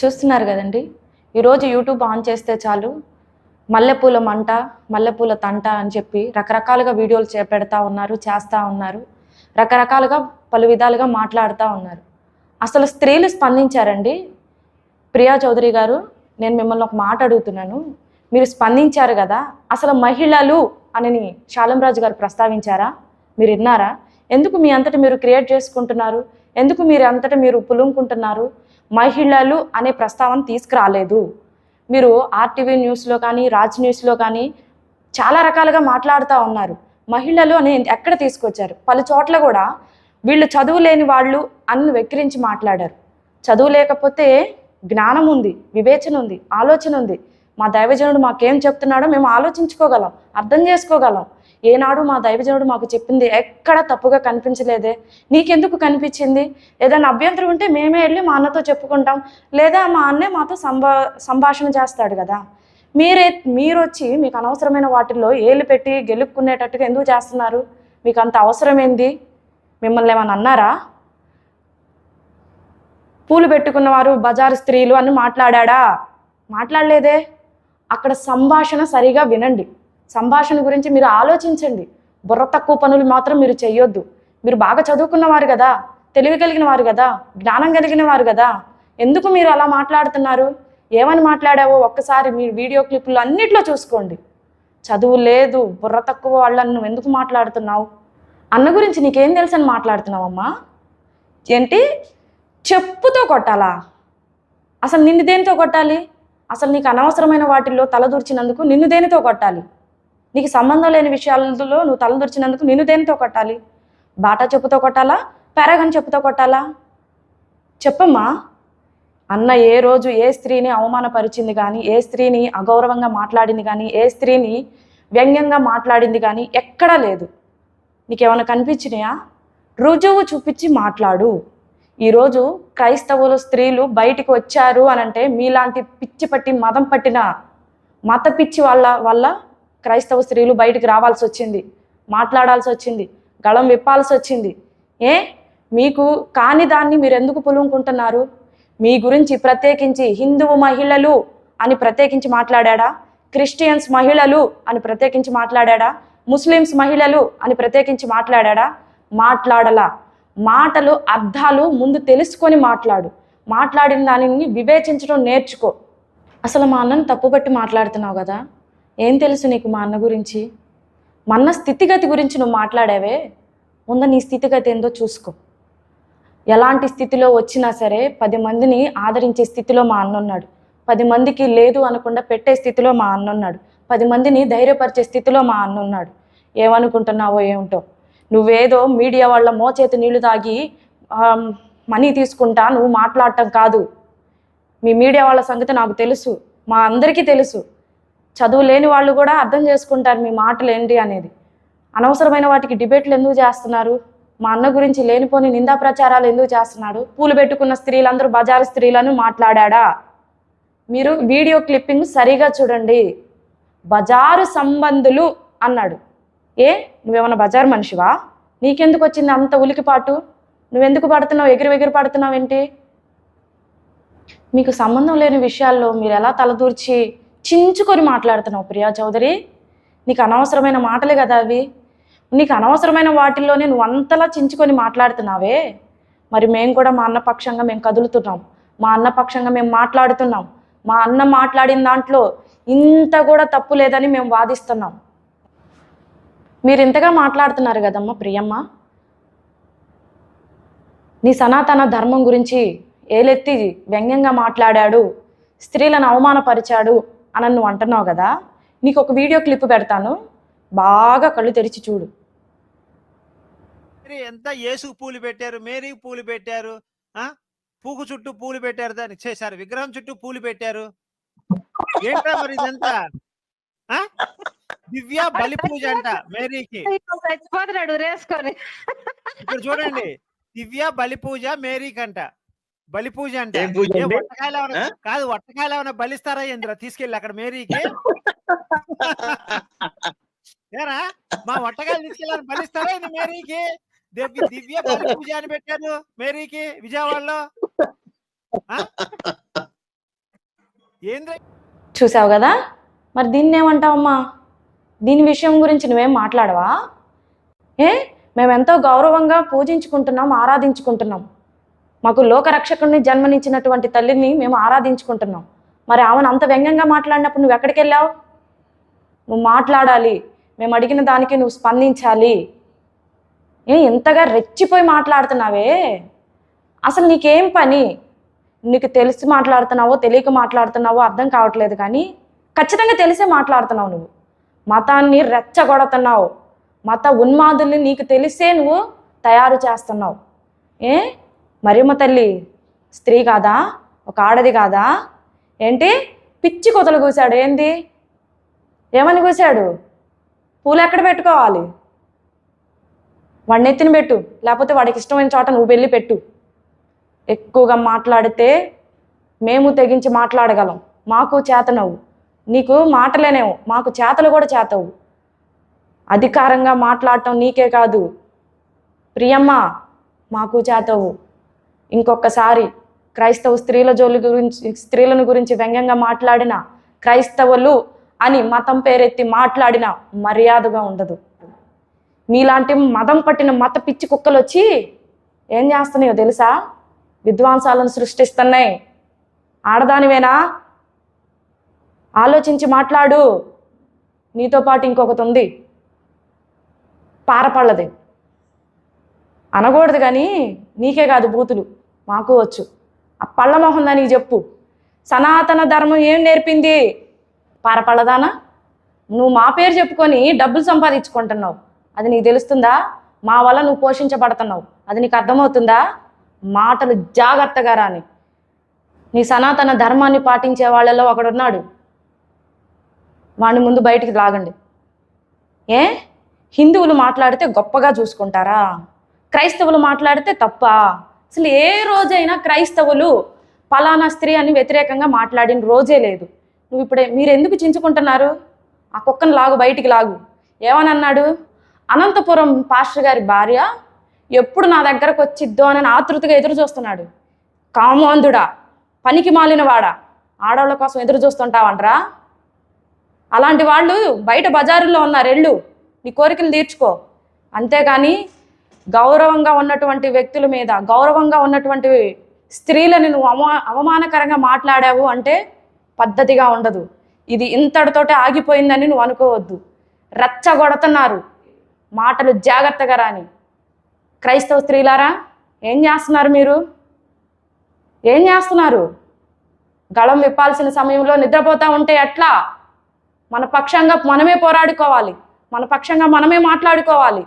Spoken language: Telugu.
చూస్తున్నారు కదండి. ఈరోజు యూట్యూబ్ ఆన్ చేస్తే చాలు. మల్లెపూల మంట మల్లెపూల తంట అని చెప్పి రకరకాలుగా వీడియోలు చేపెడతా ఉన్నారు చేస్తూ ఉన్నారు. రకరకాలుగా పలు విధాలుగా మాట్లాడుతూ ఉన్నారు. అసలు స్త్రీలు స్పందించారండి? ప్రియా చౌదరి గారు నేను మిమ్మల్ని ఒక మాట అడుగుతున్నాను. మీరు స్పందించారు కదా అసలు మహిళలు అని శాలంరాజు గారు ప్రస్తావించారా? మీరు విన్నారా? ఎందుకు మీ అంతటి మీరు క్రియేట్ చేసుకుంటున్నారు? ఎందుకు మీరు అంతటి మీరు పులుముకుంటున్నారు? మహిళలు అనే ప్రస్తావన తీసుకురాలేదు. మీరు ఆర్టీవీ న్యూస్లో కానీ రాజ్ న్యూస్లో కానీ చాలా రకాలుగా మాట్లాడుతూ ఉన్నారు. మహిళలు అని ఎక్కడ తీసుకొచ్చారు? పలు చోట్ల కూడా వీళ్ళు చదువు లేని వాళ్ళు అని వెక్కిరించి మాట్లాడారు. చదువు లేకపోతే జ్ఞానం ఉంది వివేచన ఉంది ఆలోచన ఉంది. మా దైవజనుడు మాకేం చెప్తున్నాడో మేము ఆలోచించుకోగలం అర్థం చేసుకోగలం. ఏనాడు మా దైవజనుడు మాకు చెప్పింది ఎక్కడ తప్పుగా కనిపించలేదే. నీకెందుకు కనిపించింది? ఏదైనా అభ్యంతరం ఉంటే మేమే వెళ్ళి మా అన్నతో చెప్పుకుంటాం. లేదా మా అన్నే మాతో సంభా సంభాషణ చేస్తాడు కదా. మీరే మీరు వచ్చి మీకు అనవసరమైన వాటిల్లో ఏళ్ళు పెట్టి గెలుపుకునేటట్టుగా ఎందుకు చేస్తున్నారు? మీకు అంత అవసరం ఏంది మిమ్మల్ని ఏమన్నా అన్నారా? పూలు పెట్టుకున్నవారు బజారు స్త్రీలు అని మాట్లాడా మాట్లాడలేదే? అక్కడ సంభాషణ సరిగా వినండి. సంభాషణ గురించి మీరు ఆలోచించండి. బుర్ర తక్కువ పనులు మాత్రం మీరు చేయొద్దు మీరు బాగా చదువుకున్నవారు కదా తెలివి కలిగిన వారు కదా జ్ఞానం కలిగిన వారు కదా. ఎందుకు మీరు అలా మాట్లాడుతున్నారు? ఏమని మాట్లాడావో ఒక్కసారి మీ వీడియో క్లిప్పులు అన్నిట్లో చూసుకోండి. చదువు లేదు బుర్ర తక్కువ వాళ్ళని నువ్వు ఎందుకు మాట్లాడుతున్నావు? అన్న గురించి నీకేం తెలుసు అని మాట్లాడుతున్నావమ్మా? ఏంటి? చెప్పుతో కొట్టాలా? అసలు నిన్ను దేనితో కొట్టాలి? అసలు నీకు అనవసరమైన వాటిల్లో తలదూర్చినందుకు నిన్ను దేనితో కొట్టాలి? నీకు సంబంధం లేని విషయాలలో నువ్వు తలదొరిచినందుకు నిన్ను దేనితో కొట్టాలి? బాటా చెప్పుతో కొట్టాలా? పెరగని చెప్పుతో కొట్టాలా? చెప్పమ్మా. అన్న ఏ రోజు ఏ స్త్రీని అవమానపరిచింది కానీ ఏ స్త్రీని అగౌరవంగా మాట్లాడింది కానీ ఏ స్త్రీని వ్యంగ్యంగా మాట్లాడింది కానీ ఎక్కడా లేదు. నీకేమైనా కనిపించినాయా? రుజువు చూపించి మాట్లాడు. ఈరోజు క్రైస్తవులు స్త్రీలు బయటికి వచ్చారు అని అంటే మీలాంటి పిచ్చి పట్టి మదం పట్టిన మత పిచ్చి వాళ్ళ వల్ల క్రైస్తవ స్త్రీలు బయటికి రావాల్సి వచ్చింది మాట్లాడాల్సి వచ్చింది గళం విప్పాల్సి వచ్చింది. ఏ? మీకు కాని దాన్ని మీరు ఎందుకు పులుముకుంటున్నారు మీ గురించి ప్రత్యేకించి హిందువు మహిళలు అని ప్రత్యేకించి మాట్లాడా క్రిస్టియన్స్ మహిళలు అని ప్రత్యేకించి మాట్లాడా ముస్లిమ్స్ మహిళలు అని ప్రత్యేకించి మాట్లాడా మాట్లాడలా. మాటలు అర్థాలు ముందు తెలుసుకొని మాట్లాడు. మాట్లాడిన దానిని వివేచించడం నేర్చుకో. అసలు మా అన్నను తప్పుపట్టి మాట్లాడుతున్నావు కదా? ఏం తెలుసు నీకు మా అన్న గురించి? మా అన్న స్థితిగతి గురించి నువ్వు మాట్లాడావే? ముందు నీ స్థితిగతి ఏందో చూసుకో. ఎలాంటి స్థితిలో వచ్చినా సరే పది మందిని ఆదరించే స్థితిలో మా అన్న ఉన్నాడు. పది మందికి లేదు అనకుండా పెట్టే స్థితిలో మా అన్న ఉన్నాడు. పది మందిని ధైర్యపరిచే స్థితిలో మా అన్న ఉన్నాడు. ఏమనుకుంటున్నావో ఏమిటో? నువ్వేదో మీడియా వాళ్ళ మోచేతి నీళ్ళు తాగి మనీ తీసుకుంటా నువ్వు మాట్లాడటం కాదు. మీ మీడియా వాళ్ళ సంగతి నాకు తెలుసు. మా అందరికీ తెలుసు. చదువు లేని వాళ్ళు కూడా అర్థం చేసుకుంటారు మీ మాటలు ఏంటి అనేది. అనవసరమైన వాటికి డిబేట్లు ఎందుకు చేస్తున్నారు? మా అన్న గురించి లేనిపోని నిందా ప్రచారాలు ఎందుకు చేస్తున్నాడు? పూలు పెట్టుకున్న స్త్రీలందరూ బజారు స్త్రీలను మాట్లాడా మీరు వీడియో క్లిప్పింగ్ సరిగా చూడండి. బజారు సంబంధులు అన్నాడు. ఏ? నువ్వేమన్నా బజారు మనిషివా? నీకెందుకు వచ్చింది అంత ఉలికిపాటు? నువ్వెందుకు పడుతున్నావు? ఎగిరి ఎగిరి పడుతున్నావు ఏంటి మీకు సంబంధం లేని విషయాల్లో మీరు ఎలా తలదూర్చి చించుకొని మాట్లాడుతున్నావు ప్రియా చౌదరి. నీకు అనవసరమైన మాటలే కదా అవి. నీకు అనవసరమైన వాటిల్లోనే నువ్వు అంతలా చించుకొని మాట్లాడుతున్నావే. మరి మేము కూడా మా అన్న పక్షంగా మేము కదులుతున్నాం. మా అన్న పక్షంగా మేము మాట్లాడుతున్నాం. మా అన్న మాట్లాడిన దాంట్లో ఇంత కూడా తప్పు లేదని మేము వాదిస్తున్నాం. మీరు ఇంతగా మాట్లాడుతున్నారు కదమ్మా ప్రియమ్మ. నీ సనాతన ధర్మం గురించి ఏలెత్తి వ్యంగ్యంగా మాట్లాడాడు. స్త్రీలను అవమానపరిచాడు. అని నువ్వు అంటున్నావు కదా నీకు ఒక వీడియో క్లిప్ పెడతాను బాగా కళ్ళు తెరిచి చూడు. మేరీ ఎంత యేసు పూలు పెట్టారు మేరీ పూలు పెట్టారు ఆ? పూకు చుట్టూ పూలు పెట్టారు దాన్ని. చేశారు విగ్రహం చుట్టూ పూలు పెట్టారు. ఏంట్రా మరి ఇదంతా? దివ్య బలి పూజ అంట మేరీకి. చచ్చిపోతున్నాడు రేసుకొని. ఇక్కడ చూడండి. దివ్య బలి పూజ మేరీకి అంట బలి పూజ అంట? వట్టకాయలు ఏమైనా? కాదు వట్టకాయలు ఏమైనా బలిస్తారా ఇంద్ర తీసుకెళ్ళి అక్కడ మేరీకి. ఏరా? మా వట్టకాయలు తీసుకెళ్ళారు బలిస్తారా ఇది మేరీకి? దివ్య దివ్య బలి పూజ అని పెట్టారు మేరీకి విజయవాడలో? ఏంద్ర? చూసావు కదా? మరి దీన్ని ఏమంటావమ్మా దీని విషయం గురించి నువ్వేం మాట్లాడవా? ఏ? మేము ఎంతో గౌరవంగా పూజించుకుంటున్నాం ఆరాధించుకుంటున్నాం. మాకు లోకరక్షకుడిని జన్మనిచ్చినటువంటి తల్లిని మేము ఆరాధించుకుంటున్నాం. మరి ఆమెను అంత వ్యంగ్యంగా మాట్లాడినప్పుడు నువ్వు ఎక్కడికి వెళ్ళావు? నువ్వు మాట్లాడాలి. మేము అడిగిన దానికి నువ్వు స్పందించాలి. ఏ ఇంతగా రెచ్చిపోయి మాట్లాడుతున్నావే? అసలు నీకేం పని? నీకు తెలిసి మాట్లాడుతున్నావో తెలియక మాట్లాడుతున్నావో అర్థం కావట్లేదు కానీ ఖచ్చితంగా తెలిసే మాట్లాడుతున్నావు నువ్వు. మతాన్ని రెచ్చగొడుతున్నావు. మత ఉన్మాదుల్ని నీకు తెలిసే నువ్వు తయారు చేస్తున్నావు. ఏ? మరియమ్మ తల్లి స్త్రీ కాదా? ఒక ఆడది కాదా? ఏంటి? పిచ్చి కొతలు కూశాడు. ఏంది? ఏమని కూశాడు? పూలు ఎక్కడ పెట్టుకోవాలి? వాడిని ఎత్తిన పెట్టు. లేకపోతే వాడికి ఇష్టమైన చోట నువ్వు వెళ్ళి పెట్టు. ఎక్కువగా మాట్లాడితే మేము తెగించి మాట్లాడగలం. మాకు చేతనవు నీకు మాటలేనేవు. మాకు చేతలు కూడా చేతవు. అధికారంగా మాట్లాడటం నీకే కాదు. ప్రియమ్మ మాకు చేతవు. ఇంకొకసారి క్రైస్తవ స్త్రీల జోలి గురించి స్త్రీలను గురించి వ్యంగ్యంగా మాట్లాడిన క్రైస్తవులు అని మతం పేరెత్తి మాట్లాడిన మర్యాదగా ఉండదు. మీలాంటి మదం పట్టిన మత పిచ్చి కుక్కలు వచ్చి ఏం చేస్తున్నాయో తెలుసా? విద్వాంసాలను సృష్టిస్తున్నాయి. ఆడదానివేనా? ఆలోచించి మాట్లాడు. నీతో పాటు ఇంకొకటి ఉంది. పారపళ్ళది అనకూడదు కానీ నీకే కాదు బూతులు. మాకు వచ్చు. ఆ పళ్ళ దానికి చెప్పు. సనాతన ధర్మం ఏం నేర్పింది? పారపళ్ళదానా? నువ్వు మా పేరు చెప్పుకొని డబ్బులు సంపాదించుకుంటున్నావు. అది నీకు తెలుస్తుందా? మా వల్ల నువ్వు పోషించబడుతున్నావు. అది నీకు అర్థమవుతుందా? మాటలు జాగ్రత్తగా రాని. నీ సనాతన ధర్మాన్ని పాటించే వాళ్ళలో ఒకడున్నాడు. వాడిని ముందు బయటికి లాగండి. ఏ? హిందువులు మాట్లాడితే గొప్పగా చూసుకుంటారా? క్రైస్తవులు మాట్లాడితే తప్ప? అసలు ఏ రోజైనా క్రైస్తవులు పలానా స్త్రీ అని వ్యతిరేకంగా మాట్లాడిన రోజే లేదు. నువ్వు ఇప్పుడే మీరు ఎందుకు చించుకుంటున్నారు? ఆ కుక్కను లాగు బయటికి లాగు. ఏమని అన్నాడు అనంతపురం పాస్టర్ గారి భార్య ఎప్పుడు నా దగ్గరకు వచ్చిద్దో అని ఆతృతగా ఎదురు చూస్తున్నాడు. కామాంధుడా పనికి మాలినవాడా? ఆడవాళ్ళ కోసం ఎదురు చూస్తుంటావంటరా? అలాంటి వాళ్ళు బయట బజారుల్లో ఉన్నారు ఎళ్ళు నీ కోరికలు తీర్చుకో. అంతేగాని గౌరవంగా ఉన్నటువంటి వ్యక్తుల మీద గౌరవంగా ఉన్నటువంటి స్త్రీలని నువ్వు అవమా అవమానకరంగా మాట్లాడావు అంటే పద్ధతిగా ఉండదు. ఇది ఇంతటితోటే ఆగిపోయిందని నువ్వు అనుకోవద్దు. రెచ్చగొడుతున్నారు. మాటలు జాగ్రత్తగా రాని క్రైస్తవ స్త్రీలారా ఏం చేస్తున్నారు మీరు? ఏం చేస్తున్నారు? గళం విప్పాల్సిన సమయంలో నిద్రపోతూ ఉంటే ఎట్లా? మన పక్షంగా మనమే పోరాడుకోవాలి. మన పక్షంగా మనమే మాట్లాడుకోవాలి.